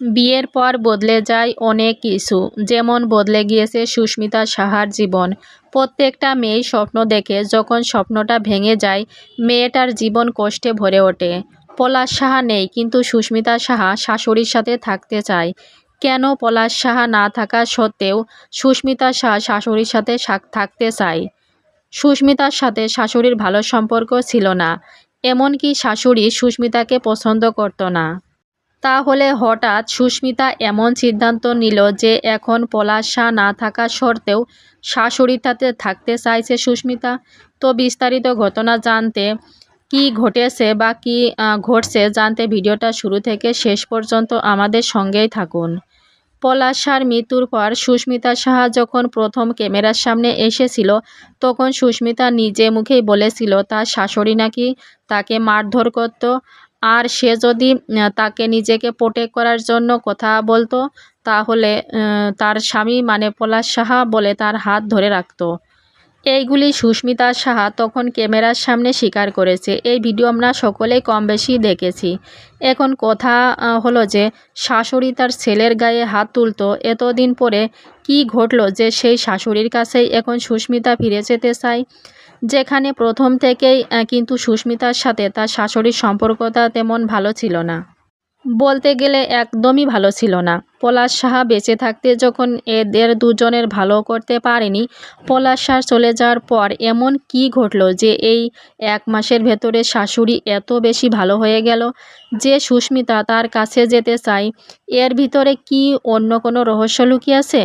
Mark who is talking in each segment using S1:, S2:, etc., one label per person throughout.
S1: বিয়ের পর বদলে যায় অনেক কিছু। যেমন বদলে গিয়েছে সুস্মিতা সাহার জীবন। প্রত্যেকটা মেয়েই স্বপ্ন দেখে, যখন স্বপ্নটা ভেঙে যায়, মেয়েটার জীবন কষ্টে ভরে ওঠে। পলাশ সাহা নেই, কিন্তু সুস্মিতা সাহা শাশুড়ির সাথে থাকতে চায়। কেন পলাশ সাহা না থাকা সত্ত্বেও সুস্মিতা সাহা শাশুড়ির সাথে থাকতে চায়? সুস্মিতার সাথে শাশুড়ির ভালো সম্পর্ক ছিল না। এমনকি শাশুড়ি সুস্মিতাকে পছন্দ করত না। তাহলে হঠাৎ সুস্মিতা এমন সিদ্ধান্ত নিল যে এখন পলাশ না থাকা সত্ত্বেও শাশুড়ির সাথে থাকতে চাইছে সুস্মিতা। তো বিস্তারিত ঘটনা জানতে, কি ঘটেছে বা কি ঘটছে জানতে ভিডিওটা শুরু থেকে শেষ পর্যন্ত আমাদের সঙ্গেই থাকুন। পলাশ শাহর মৃত্যুর পর সুস্মিতা সাহা যখন প্রথম ক্যামেরার সামনে এসেছিল, তখন সুস্মিতা নিজে মুখেই বলেছিল তার শাশুড়ি নাকি তাকে মারধর করত? আর সে যদি তাকে নিজেকে প্রোটেক্ট করার জন্য কথা বলতো, তাহলে তার স্বামী মানে পলাশ সাহা বলে তার হাত ধরে রাখতো। এইগুলি সুস্মিতা সাহা তখন ক্যামেরার সামনে স্বীকার করেছে। এই ভিডিও আমরা সকলেই কম বেশি দেখেছি। এখন কথা হলো যে, শাশুড়ি তার ছেলের গায়ে হাত তুলতো। এতদিন পরে কি ঘটলো যে সেই শাশুড়ির কাছেই এখন সুস্মিতা ফিরে যেতে চায়? যেখানে প্রথম থেকেই কিন্তু সুস্মিতার সাথে তার শাশুড়ির সম্পর্কটা তেমন ভালো ছিল না। বলতে গেলে একদমই ভালো ছিল না। পলাশ সাহা বেঁচে থাকতে যখন এদের দুজনের ভালো করতে পারেনি, পলাশ শাহ চলে যাওয়ার পর এমন কি ঘটলো যে এই এক মাসের ভেতরে শাশুড়ি এত বেশি ভালো হয়ে গেল যে সুস্মিতা তার কাছে যেতে চায়? এর ভিতরে কি অন্য কোনো রহস্য লুকিয়ে আছে?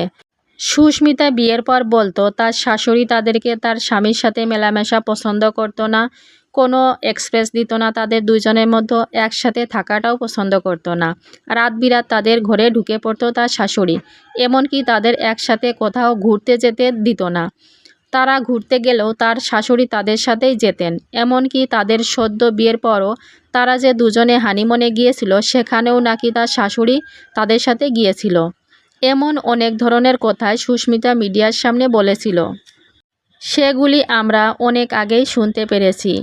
S1: সুস্মিতা বিয়ের পর বলতো, তার শাশুড়ি তাদেরকে তার স্বামীর সাথে মেলামেশা পছন্দ করতো না। কোনো এক্সপ্রেস দিত না, তাদের দুজনের মধ্যে একসাথে থাকাটাও পছন্দ করতো না। রাত বিরাত তাদের ঘরে ঢুকে পড়তো তার শাশুড়ি। এমনকি তাদের একসাথে কোথাও ঘুরতে যেতে দিত না। তারা ঘুরতে গেলেও তার শাশুড়ি তাদের সাথেই যেতেন। এমনকি তাদের সদ্য বিয়ের পরও তারা যে দুজনে হানিমনে গিয়েছিল, সেখানেও নাকি তার শাশুড়ি তাদের সাথে গিয়েছিল। এমন অনেক ধরনের কথাই সুস্মিতা মিডিয়ার সামনে বলেছিল। সেগুলি আমরা অনেক আগেই শুনতে পেরেছি।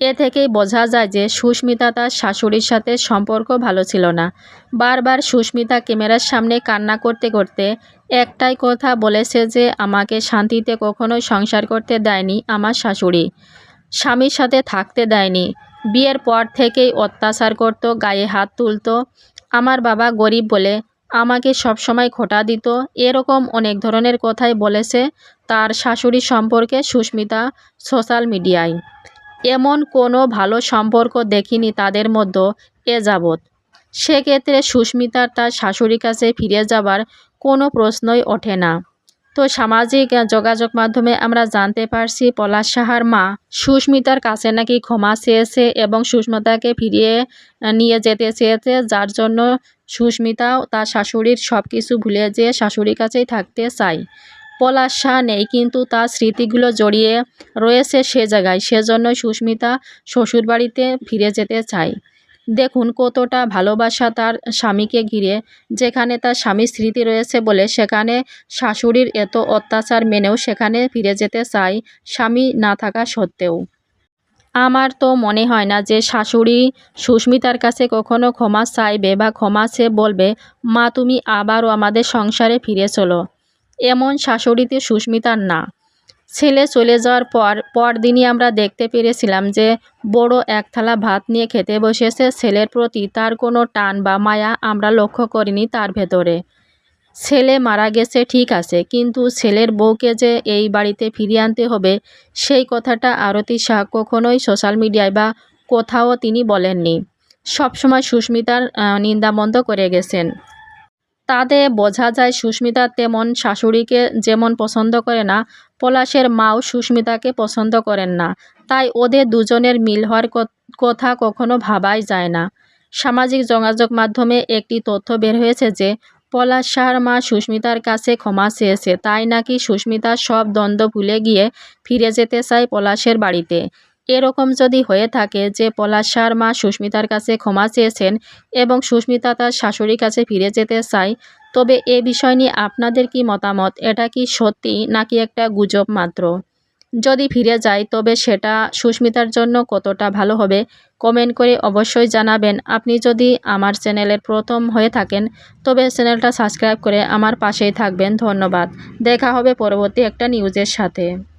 S1: এ থেকেই বোঝা যায় যে সুস্মিতা তার শাশুড়ির সাথে সম্পর্ক ভালো ছিল না। বারবার সুস্মিতা ক্যামেরার সামনে কান্না করতে করতে একটাই কথা বলেছে যে, আমাকে শান্তিতে কখনোই সংসার করতে দেয়নি আমার শাশুড়ি। স্বামীর সাথে থাকতে দেয়নি। বিয়ের পর থেকেই অত্যাচার করতো, গায়ে হাত তুলতো। আমার বাবা গরিব বলে আমাকে সবসময় খোটা দিত। এরকম অনেক ধরনের কথাই বলেছে তার শাশুড়ি সম্পর্কে সুস্মিতা সোশ্যাল মিডিয়ায়। এমন কোনো ভালো সম্পর্ক দেখিনি তাদের মধ্যে এ যাবৎ। সেক্ষেত্রে সুস্মিতার তার শাশুড়ির কাছে ফিরে যাবার কোনো প্রশ্নই ওঠে না। তো সামাজিক যোগাযোগ মাধ্যমে আমরা জানতে পারছি পলাশ সাহার মা সুস্মিতার কাছে নাকি ক্ষমা চেয়েছে এবং সুস্মিতাকে ফিরিয়ে নিয়ে যেতে চেয়েছে, যার জন্য সুস্মিতাও তার শাশুড়ির সব কিছু ভুলে যেয়ে শাশুড়ির কাছেই থাকতে চায়। পলাশ শাহ নেই, কিন্তু তার স্মৃতিগুলো জড়িয়ে রয়েছে সে জায়গায়। সেজন্য সুস্মিতা শ্বশুরবাড়িতে ফিরে যেতে চায়। দেখুন কতটা ভালোবাসা তার স্বামীকে ঘিরে। যেখানে তার স্বামীর স্মৃতি রয়েছে বলে সেখানে শাশুড়ির এত অত্যাচার মেনেও সেখানে ফিরে যেতে চায় স্বামী না থাকা সত্ত্বেও। আমার তো মনে হয় না যে শাশুড়ি সুস্মিতার কাছে কখনো ক্ষমা চাইবে বা ক্ষমা সে বলবে, মা, তুমি আবারও আমাদের সংসারে ফিরে চলো। এমন শাশুড়িতে সুস্মিতার না। ছেলে চলে যাওয়ার পর পরদিনই আমরা দেখতে পেরেছিলাম যে বড় এক থালা ভাত নিয়ে খেতে বসেছে ছেলের প্রতি। তার কোনো টান বা মায়া আমরা লক্ষ্য করিনি তার ভেতরে। ছেলে মারা গেছে ঠিক আছে কিন্তু ছেলের বউকে যে এই বাড়িতে ফিরিয়ে আনতে হবে সেই কথাটা আরতি শাহ কখনোই সোশ্যাল মিডিয়ায় বা কোথাও তিনি বলেননি। সবসময় সুস্মিতার আহ, নিন্দামন্দ করে গেছেন। তাতে বোঝা যায় সুস্মিতা তেমন শাশুড়িকে যেমন পছন্দ করে না, পলাশের মাও সুস্মিতাকে পছন্দ করেন না। তাই ওদের দুজনের মিল হওয়ার কথা কখনো ভাবাই যায় না। সামাজিক যোগাযোগ মাধ্যমে একটি তথ্য বের হয়েছে যে, পলাশ শাহর মা সুস্মিতার কাছে ক্ষমা চেয়েছে। তাই নাকি সুস্মিতা সব দ্বন্দ্ব ভুলে গিয়ে ফিরে যেতে চায় পলাশের বাড়িতে। এরকম যদি হয়ে থাকে যে পলাশ শাহর মা সুস্মিতার কাছে ক্ষমা চেয়েছেন এবং সুস্মিতা তার শাশুড়ির কাছে ফিরে যেতে চায়, তবে এ বিষয় নিয়ে আপনাদের কি মতামত? এটা কি সত্যি নাকি একটা গুজব মাত্র? যদি ফিরে যায়, তবে সেটা সুস্মিতার জন্য কতটা ভালো হবে? কমেন্ট করে অবশ্যই জানাবেন। আপনি যদি আমার চ্যানেলের প্রথম হয়ে থাকেন, তবে চ্যানেলটা সাবস্ক্রাইব করে আমার পাশেই থাকবেন। ধন্যবাদ। দেখা হবে পরবর্তী একটা নিউজের সাথে।